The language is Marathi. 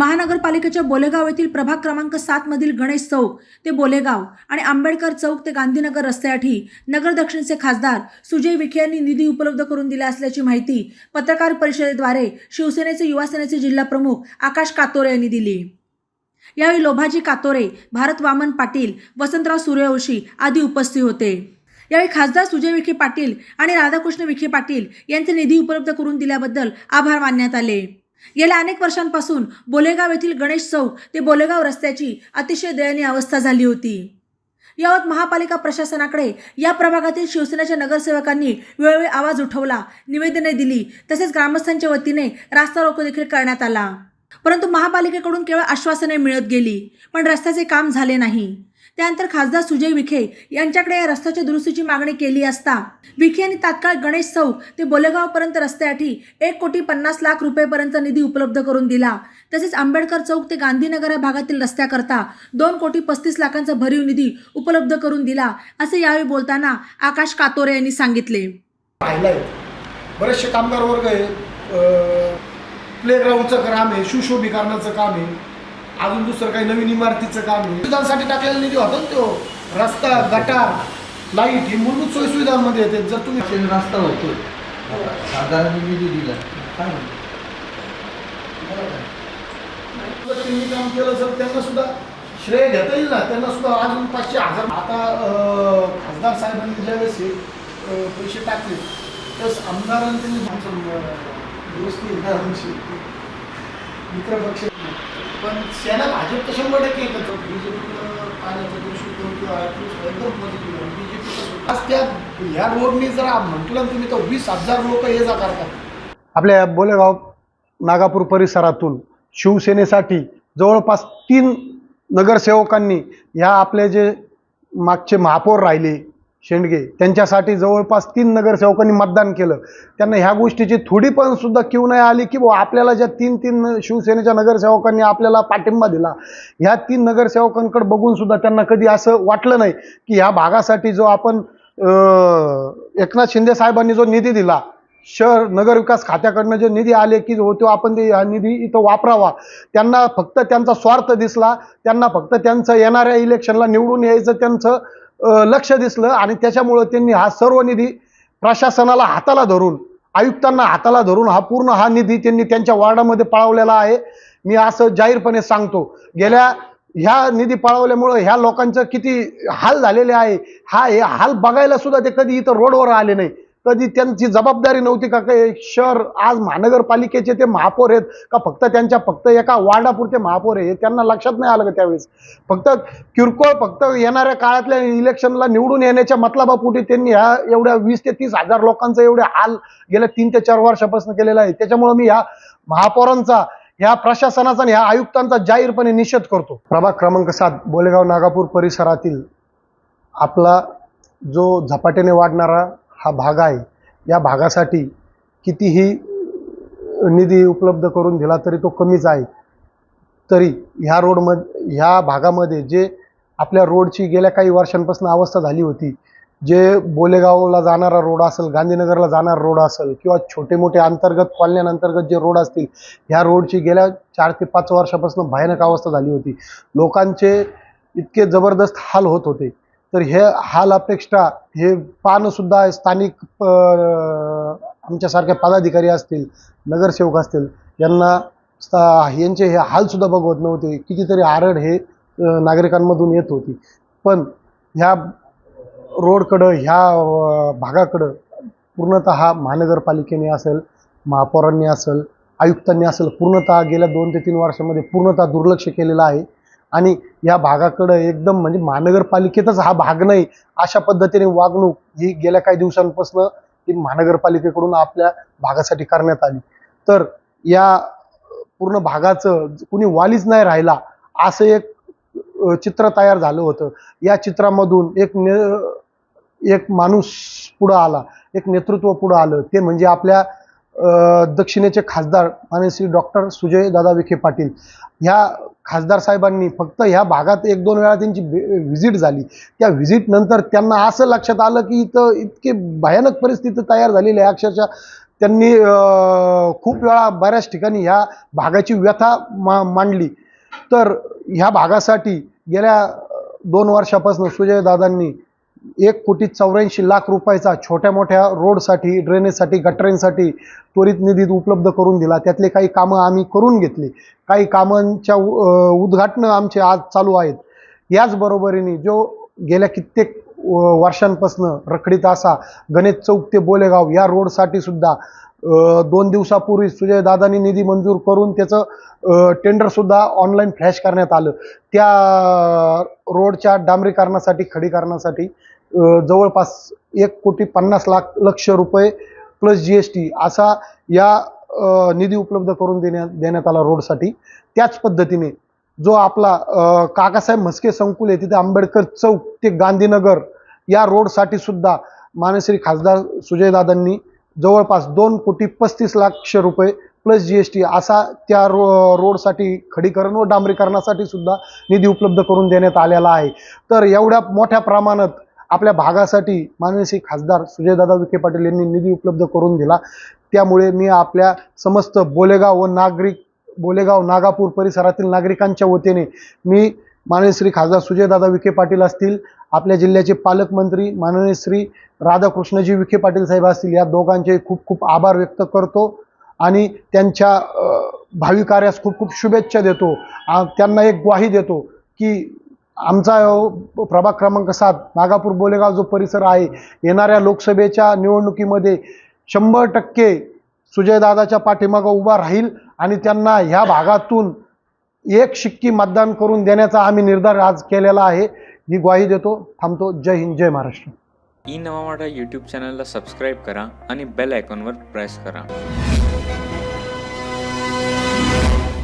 महानगरपालिकेच्या बोलेगाव येथील प्रभाग क्रमांक सात मधील गणेश चौक ते बोलेगाव आणि आंबेडकर चौक ते गांधीनगर रस्त्यासाठी नगर दक्षिणचे खासदार सुजय विखे यांनी निधी उपलब्ध करून दिला असल्याची माहिती पत्रकार परिषदेद्वारे शिवसेनेचे युवा सेनेचे जिल्हा प्रमुख आकाश कातोरे यांनी दिली. यावेळी लोभाजी कातोरे भारत वामन पाटील वसंतराव सूर्यवंशी आदी उपस्थित होते. यावेळी खासदार सुजय विखे पाटील आणि राधाकृष्ण विखे पाटील यांचे निधी उपलब्ध करून दिल्याबद्दल आभार मानण्यात आले. गेल्या अनेक वर्षांपासून बोलेगाव येथील गणेश चौक ते बोलेगाव रस्त्याची अतिशय दयनीय अवस्था झाली होती. यावत महापालिका प्रशासनाकडे या प्रभागातील शिवसेनेच्या नगरसेवकांनी वेळोवेळी आवाज उठवला निवेदने दिली तसेच ग्रामस्थांच्या वतीने रास्ता रोको देखील करण्यात आला. परंतु महापालिकेकडून केवळ आश्वासने मिळत गेली पण रस्त्याचे काम झाले नाही. त्यानंतर खासदार सुजय विखे यांच्याकडे या रस्त्याच्या दुरुस्तीची मागणी केली असता विखे यांनी तात्काळ गणेश चौक ते बोलेगावपर्यंत रस्त्यासाठी एक कोटी पन्नास लाख रुपयेपर्यंत निधी उपलब्ध करून दिला. तसेच आंबेडकर चौक ते गांधीनगर या भागातील रस्त्याकरता दोन कोटी पस्तीस लाखांचा भरीव निधी उपलब्ध करून दिला असे यावेळी बोलताना आकाश कातोरे यांनी सांगितले. पाहिलंय. बरेचसे कामगार वर्ग आहे प्लेग्राऊंडचं काम आहे सुशोभीकरणाचं काम आहे. अजून दुसरं काही नवीन इमारतीचं काम आहे. सुविधांसाठी टाकलेला निधी होता ना तो. रस्ता गटार लाइट ही मूलभूत सोयी सुविधांमध्ये येते. जर तुम्ही रस्ता होतो. साधारण निधी दिला. काय म्हणतो? त्यांनी काम केलं तर त्यांना सुद्धा श्रेय घेता येईल ना. त्यांना सुद्धा अजून पाचशे हजार आता खासदार साहेबांनी ज्यावेळेस पैसे टाकले त्यावेळेस आमदारांनी त्यांनी दुरुस्ती आहे. आमची. मित्र पक्ष पण सेना भाजप तर शंभर टक्के एकत्र बीजेपीकडं पाण्याचा दृष्टिकोन किंवा एकदम पॉझिटिव्ह बीजेपी आज त्या ह्या रोडनी जर म्हटलं तुम्ही तर वीस हजार लोक ये जा करतात. आपल्या बोलेगाव नागापूर परिसरातून शिवसेनेसाठी जवळपास तीन नगरसेवकांनी ह्या आपले जे मागचे महापौर राहिले शेंडगे. त्यांच्यासाठी जवळपास तीन नगरसेवकांनी मतदान केलं. त्यांना ह्या गोष्टीची थोडी पण सुद्धा किव नाही आली की बुवा आपल्याला ज्या तीन तीन शिवसेनेच्या नगरसेवकांनी आपल्याला पाठिंबा दिला ह्या तीन नगरसेवकांकडे बघून सुद्धा त्यांना कधी असं वाटलं नाही की ह्या भागासाठी जो आपण एकनाथ शिंदे साहेबांनी जो निधी दिला शहर नगरविकास खात्याकडनं जे निधी आले की होतो आपण ते हा निधी इथं वापरावा. त्यांना फक्त त्यांचा स्वार्थ दिसला त्यांना फक्त त्यांचं येणाऱ्या इलेक्शनला निवडून यायचं त्यांचं लक्ष दिसलं आणि त्याच्यामुळं त्यांनी हा सर्व निधी प्रशासनाला हाताला धरून आयुक्तांना हाताला धरून हा पूर्ण हा निधी त्यांनी त्यांच्या वॉर्डामध्ये पळवलेला आहे. मी असं जाहीरपणे सांगतो गेल्या ह्या निधी पळवल्यामुळं ह्या लोकांचं किती हाल झालेले आहे. हा हे हाल बघायला सुद्धा ते कधी इथं रोडवर आले नाही. कधी त्यांची जबाबदारी नव्हती का काही शहर आज महानगरपालिकेचे ते महापौर आहेत का फक्त त्यांच्या फक्त एका वार्डापुरते महापौर आहे हे त्यांना लक्षात नाही आलं का त्यावेळेस? फक्त किरकोळ फक्त येणाऱ्या काळातल्या इलेक्शनला निवडून येण्याच्या मतलबापोटी त्यांनी ह्या एवढ्या वीस ते तीस हजार लोकांचं एवढे हाल गेल्या तीन ते चार वर्षापासून केलेला आहे. त्याच्यामुळे मी ह्या महापौरांचा ह्या प्रशासनाचा आणि ह्या आयुक्तांचा जाहीरपणे निषेध करतो. प्रभाग क्रमांक सात बोलेगाव नागापूर परिसरातील आपला जो झपाट्याने वाढणारा हा भाग आहे या भागासाठी कितीही निधी उपलब्ध करून दिला तरी तो कमीच आहे. तरी ह्या रोडमध्ये ह्या भागामध्ये जे आपल्या रोडची गेल्या काही वर्षांपासून अवस्था झाली होती जे बोलेगावला जाणारा रोड असेल गांधीनगरला जाणारा रोड असेल किंवा छोटे मोठे अंतर्गत कॉलन्यांअंतर्गत जे रोड असतील ह्या रोडची गेल्या चार ते पाच वर्षापासून भयानक अवस्था झाली होती. लोकांचे इतके जबरदस्त हाल होत होते. तर हे हाल अपेक्षा हे पानसुद्धा स्थानिक अं, आमच्यासारखे पदाधिकारी असतील नगरसेवक असतील यांना यांचे हे हालसुद्धा बघवत नव्हते. कितीतरी आरड हे नागरिकांमधून येत होती. पण ह्या रोडकडं ह्या भागाकडं पूर्णतः महानगरपालिकेने असेल महापौरांनी असेल आयुक्तांनी असेल पूर्णतः गेल्या दोन ते तीन वर्षामध्ये पूर्णतः दुर्लक्ष केलेलं आहे. आणि या भागाकडं एकदम म्हणजे महानगरपालिकेतच हा भाग नाही. अशा पद्धतीने वागणूक ही गेल्या काही दिवसांपासून ही महानगरपालिकेकडून आपल्या भागासाठी करण्यात आली. तर या पूर्ण भागाचं कुणी वालीच नाही राहिला असं एक चित्र तयार झालं होतं. या चित्रामधून एक ने एक माणूस पुढं आला एक नेतृत्व पुढं आलं. ते म्हणजे आपल्या दक्षिणेचे खासदार मानसी डॉक्टर सुजय दादा विखे पाटील. ह्या खासदार साहेबांनी फक्त ह्या भागात एक दोन वेळा त्यांची व्हिजिट झाली. त्या व्हिजिटनंतर त्यांना असं लक्षात आलं की इथं इतके भयानक परिस्थिती तयार झालेली आहे. अक्षरशः त्यांनी खूप वेळा बऱ्याच ठिकाणी ह्या भागाची व्यथा मा मांडली. तर ह्या भागासाठी गेल्या दोन वर्षापासून सुजयदादांनी एक कोटी चौऱ्याऐंशी लाख रुपयाचा छोट्या मोठ्या रोडसाठी ड्रेनेजसाठी गटरेंसाठी त्वरित निधीत उपलब्ध करून दिला. त्यातले काही कामं आम्ही करून घेतली. काही कामांच्या उद्घाटनं आमचे आज चालू आहेत. याच बरोबरीने जो गेल्या कित्येक वर्षांपासून रखडीत असा गणेश चौक ते बोलेगाव या रोडसाठी सुद्धा दोन दिवसापूर्वी सुजयदादांनी निधी मंजूर करून त्याचं टेंडरसुद्धा ऑनलाईन फ्लॅश करण्यात आलं. त्या रोडच्या डांबरीकरणासाठी खडीकरणासाठी जवळपास एक कोटी पन्नास लाख लक्ष रुपये प्लस जी एस टी असा या निधी उपलब्ध करून देण्यात देण्यात आला रोडसाठी त्याच पद्धतीने जो आपला काकासाहेब म्हस्के संकुल आहे तिथे आंबेडकर चौक ते गांधीनगर या रोडसाठी सुद्धा मानश्री खासदार सुजयदादांनी जवळपास दोन कोटी पस्तीस लाख रुपये प्लस जी एस टी असा त्या रो रोडसाठी खडीकरण व डांबरीकरणासाठी सुद्धा निधी उपलब्ध करून देण्यात आलेला आहे. तर एवढ्या मोठ्या प्रमाणात आपल्या भागासाठी माननीय श्री खासदार सुजयदादा विखे पाटील यांनी निधी उपलब्ध करून दिला. त्यामुळे मी आपल्या समस्त बोलेगाव व नागरिक बोलेगाव नागापूर परिसरातील नागरिकांच्या वतीने मी माननीय श्री खासदार सुजयदादा विखे पाटील असतील आपल्या जिल्ह्याचे पालकमंत्री माननीय श्री राधाकृष्णजी विखे पाटील साहेब असतील या दोघांचे खूप खूप आभार व्यक्त करतो आणि त्यांच्या भावी कार्यास खूप खूप शुभेच्छा देतो. त्यांना एक ग्वाही देतो की आमचा प्रभाग क्रमांक सात नागापूर बोलेगाव जो परिसर आहे येणाऱ्या लोकसभेच्या निवडणुकीमध्ये शंभर टक्के सुजयदादाच्या पाठीमागं उभा राहील आणि त्यांना ह्या भागातून एक शिक्की मतदान करून देण्याचा आम्ही निर्धार आज केलेला आहे. ही ग्वाही देतो थांबतो. जय हिंद जय महाराष्ट्र. ई नवा मराठा यूट्यूब चॅनलला सबस्क्राईब करा आणि बेल आयकॉनवर प्रेस करा.